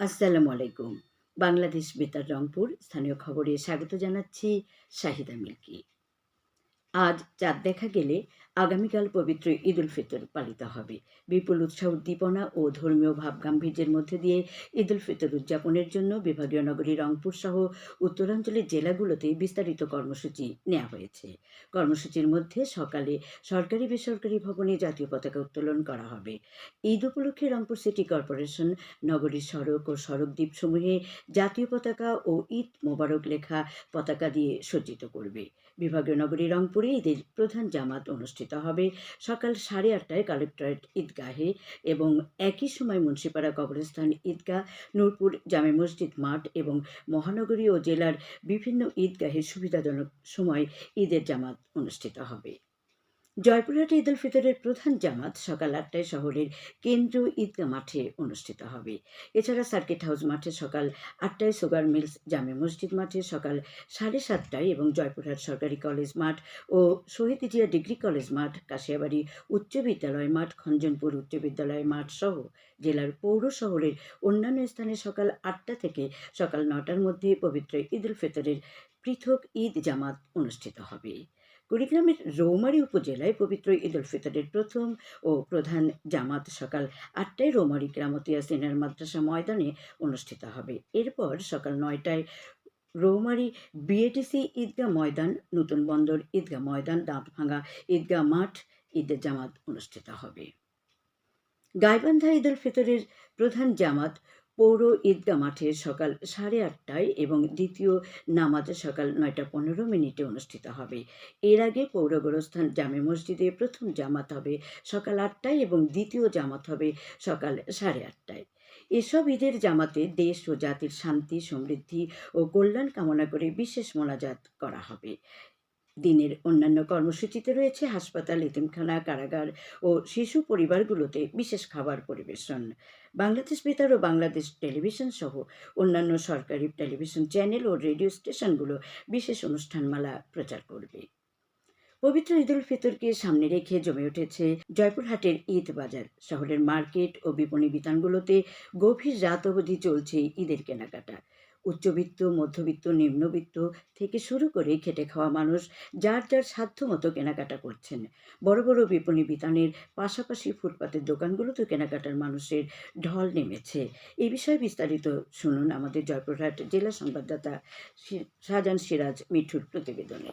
আসসালামু আলাইকুম। বাংলাদেশ বেতার রংপুর স্থানীয় খবরে স্বাগত জানাচ্ছি শাহিদা মিল্কি। আজ চাঁদ দেখা গেলে আগামীকাল পবিত্র ঈদ উল ফিতর পালিত হবে। বিপুল উৎসাহ, উদ্দীপনা ও ধর্মীয় ভাব গাম্ভীর্যের মধ্যে দিয়ে ঈদ উল ফিতর উদযাপনের জন্য বিভাগীয় নগরী রংপুর সহ উত্তরাঞ্চলের জেলাগুলোতে বিস্তারিত কর্মসূচি নেওয়া হয়েছে। কর্মসূচির মধ্যে সকালে সরকারি, বেসরকারি ভবনে জাতীয় পতাকা উত্তোলন করা হবে। ঈদ উপলক্ষে রংপুর সিটি কর্পোরেশন, নগরীর সড়ক ও সড়ক দ্বীপসমূহে জাতীয় পতাকা ও ঈদ মোবারক লেখা পতাকা দিয়ে সজ্জিত করবে। বিভাগীয় নগরী রংপুরে ঈদের প্রধান জামাত অনুষ্ঠিত হবে। সকাল সাড়ে আটটায় কালেক্টরেট ঈদগাহে এবং একই সময় মুন্সিপাড়া কবরস্থান ঈদগাহ, নূরপুর জামে মসজিদ মাঠ এবং মহানগরী ও জেলার বিভিন্ন ঈদগাহে সুবিধাজনক সময় ঈদের জামাত অনুষ্ঠিত হবে। জয়পুরহাটে ঈদ উল ফিতরের প্রধান জামাত সকাল আটটায় শহরের কেন্দ্রীয় ঈদগাহ মাঠে অনুষ্ঠিত হবে। এছাড়া সার্কিট হাউস মাঠে সকাল আটটায় সুগার মিলস, জামে মসজিদ মাঠে সকাল সাড়ে সাতটায় এবং জয়পুরহাট সরকারি কলেজ মাঠ ও শহীদ জিয়া ডিগ্রি কলেজ মাঠ, কাশিয়াবাড়ি উচ্চ বিদ্যালয় মাঠ, খঞ্জনপুর উচ্চ বিদ্যালয় মাঠ সহ জেলার পৌর শহরের অন্যান্য স্থানে সকাল আটটা থেকে সকাল নটার মধ্যে পবিত্র ঈদ উল ফিতরের পৃথক ঈদ জামাত অনুষ্ঠিত হবে। কুড়িগ্রামের রৌমারী উপজেলায় পবিত্র ঈদ উল ফিতরের প্রথম ও প্রধান জামাত সকাল আটটায় রৌমারী গ্রামতিয়া সিনার মাদ্রাসা ময়দানে অনুষ্ঠিত হবে। এরপর সকাল নয়টায় রৌমারী বিএটিসি ঈদগাহ ময়দান, নতুন বন্দর ঈদগাহ ময়দান দাঁতভাঙ্গা ঈদগাহ মাঠ ঈদের জামাত অনুষ্ঠিত হবে। গাইবান্ধা ঈদ উল ফিতরের প্রধান জামাত পৌর ঈদগা মাঠে সকাল সাড়ে আটটায় এবং দ্বিতীয় নামাজ সকাল নয়টা পনেরো মিনিটে অনুষ্ঠিত হবে। এর আগে পৌর গোরস্থান জামে মসজিদে প্রথম জামাত হবে সকাল আটটায় এবং দ্বিতীয় জামাত হবে সকাল সাড়ে আটটায়। এসব ঈদের জামাতে দেশ ও জাতির শান্তি, সমৃদ্ধি ও কল্যাণ কামনা করে বিশেষ মোনাজাত করা হবে। দিনের অন্যান্য কর্মসূচিতে রয়েছে হাসপাতাল, এতিমখানা, কারাগার ও শিশু পরিবারগুলোতে বিশেষ খাবার পরিবেশন। বাংলাদেশ বেতার ও বাংলাদেশ টেলিভিশন সহ অন্যান্য সরকারি টেলিভিশন চ্যানেল ও রেডিও স্টেশনগুলো বিশেষ অনুষ্ঠানমালা প্রচার করবে। পবিত্র ঈদ উল ফিতরকে সামনে রেখে জমে উঠেছে জয়পুরহাটের ঈদ বাজার। শহরের মার্কেট ও বিপণী বিতানগুলোতে গভীর রাত অবধি চলছে ঈদের কেনাকাটা। উচ্চবিত্ত, মধ্যবিত্ত, নিম্নবিত্ত থেকে শুরু করে খেটে খাওয়া মানুষ যার যার সাধ্য মতো কেনাকাটা করছেন। বড় বড় বিপণী বিতানের পাশাপাশি ফুটপাতের দোকানগুলোতে কেনাকাটার মানুষের ঢল নেমেছে। এই বিষয়ে বিস্তারিত শুনুন আমাদের জয়প্রহাট জেলা সংবাদদাতা শাহজাহান সিরাজ মিঠুর প্রতিবেদনে।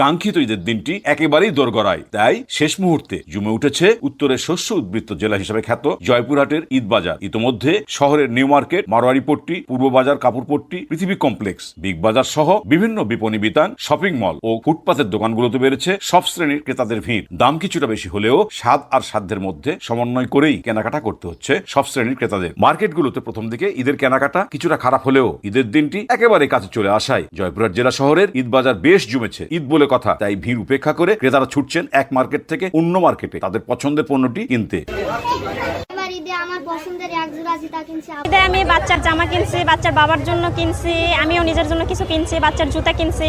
কাঙ্ক্ষিত ঈদের দিনটি একেবারেই দোরগড়ায়। তাই শেষ মুহূর্তে জমে উঠেছে উত্তরের শস্য উদ্বৃত্ত জেলা হিসেবে খ্যাত জয়পুরহাটের ঈদ বাজার ইতোমধ্যে শহরের নিউ মার্কেট, মারোয়ারি পট্টি, পূর্ব বাজার কাপড়পট্টি পৃথিবী কমপ্লেক্স, বিগ বাজার সহ বিভিন্ন বিপণী বিতান, শপিং মল ও ফুটপাতের দোকানগুলোতে বেড়েছে সব শ্রেণির ক্রেতাদের ভিড়। দাম কিছুটা বেশি হলেও স্বাদ আর সাধ্যের মধ্যে সমন্বয় করেই কেনাকাটা করতে হচ্ছে সব শ্রেণির ক্রেতাদের। মার্কেটগুলোতে প্রথম দিকে ঈদের কেনাকাটা কিছুটা খারাপ হলেও ঈদের দিনটি একেবারে কাছে চলে আসায়। জয়পুরহাট জেলা শহরের ঈদ বাজার বেশ জমেছে। ঈদ বলে কথা। তাই ভিড় উপেক্ষা করে ক্রেতারা ছুটছেন এক মার্কেট থেকে অন্য মার্কেটে। তাদের পছন্দের পণ্যটি কিনতে। এবার ঈদে আমার পছন্দের এক জোড়া জুতা কিনছি আপ- ঈদে আমি বাচ্চার জামা কিনছি বাচ্চার বাবার জন্য কিনছি আমিও নিজের জন্য কিছু কিনছি বাচ্চার জুতা কিনছি।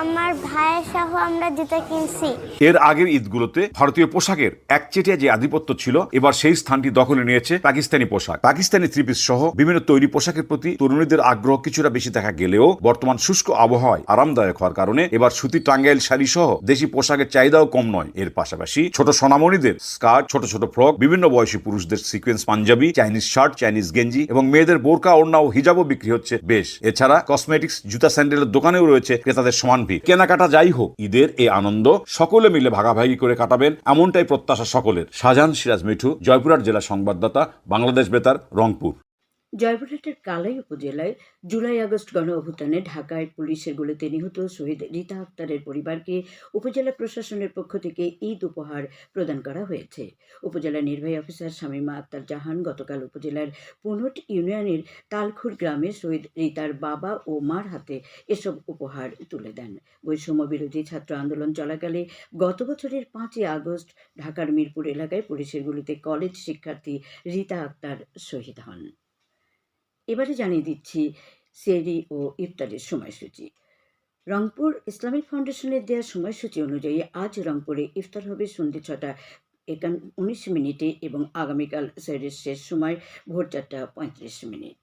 আমার ভাইয়ের সহ আমরা জুতা কিনছি। এর আগের ঈদগুলোতে ভারতীয় পোশাকের একচেটিয়া যে আধিপত্য ছিল, এবার সেই স্থানটি দখলে নিয়েছে পাকিস্তানি পোশাক। পাকিস্তানি থ্রি পিস সহ বিভিন্ন তৈরি পোশাকের প্রতি তরুণীদের আগ্রহ কিছুটা বেশি দেখা গেলেও বর্তমান শুষ্ক আবহাওয়ায় আরামদায়ক হওয়ার কারণে এবার সুতি টাঙ্গাইল শাড়ি সহ দেশি পোশাকের চাহিদাও কম নয়। এর পাশাপাশি ছোট সোনামণিদের স্কার্ট, ছোট ছোট ফ্রক, বিভিন্ন বয়সী পুরুষদের sequence panjabi, Chinese shirt, Chinese গেঞ্জি এবং মেয়েদের বোরকা, ওড়না ও হিজাবও বিক্রি হচ্ছে বেশ। এছাড়া কসমেটিক্স, জুতা স্যান্ডেলের দোকানেও রয়েছে ক্রেতাদের সমান ভিড় কেনাকাটা যাই হোক, ঈদের এই আনন্দ সকলে মিলে ভাগাভাগি করে কাটাবেন এমনটাই প্রত্যাশা সকলের। শাহজাহান সিরাজ মিঠু, জয়পুরহাট জেলা সংবাদদাতা, বাংলাদেশ বেতার, রংপুর। জয়পুরহাটের কালাই উপজেলায় জুলাই আগস্ট গণ অভ্যুত্থানে ঢাকায় পুলিশের গুলিতে নিহত শহীদ রীতা আক্তারের পরিবারকে উপজেলা প্রশাসনের পক্ষ থেকে ঈদ উপহার প্রদান করা হয়েছে। উপজেলা নির্বাহী অফিসার শামীমা আক্তার জাহান গতকাল উপজেলার পুনট ইউনিয়নের তালখুর গ্রামে শহীদ রীতার বাবা ও মার হাতে এসব উপহার তুলে দেন। বৈষম্য বিরোধী ছাত্র আন্দোলন চলাকালে গত বছরের পাঁচই আগস্ট ঢাকার মিরপুর এলাকায় পুলিশের গুলিতে কলেজ শিক্ষার্থী রীতা আক্তার শহীদ হন। এবারে জানিয়ে দিচ্ছি সেরি ও ইফতারের সময়সূচি। রংপুর ইসলামিক ফাউন্ডেশনের দেওয়া সময়সূচি অনুযায়ী আজ রংপুরে ইফতার হবে সন্ধ্যে ছটা একান উনিশ মিনিটে এবং আগামীকাল সেরের শেষ সময় ভোর চারটা পঁয়ত্রিশ মিনিট।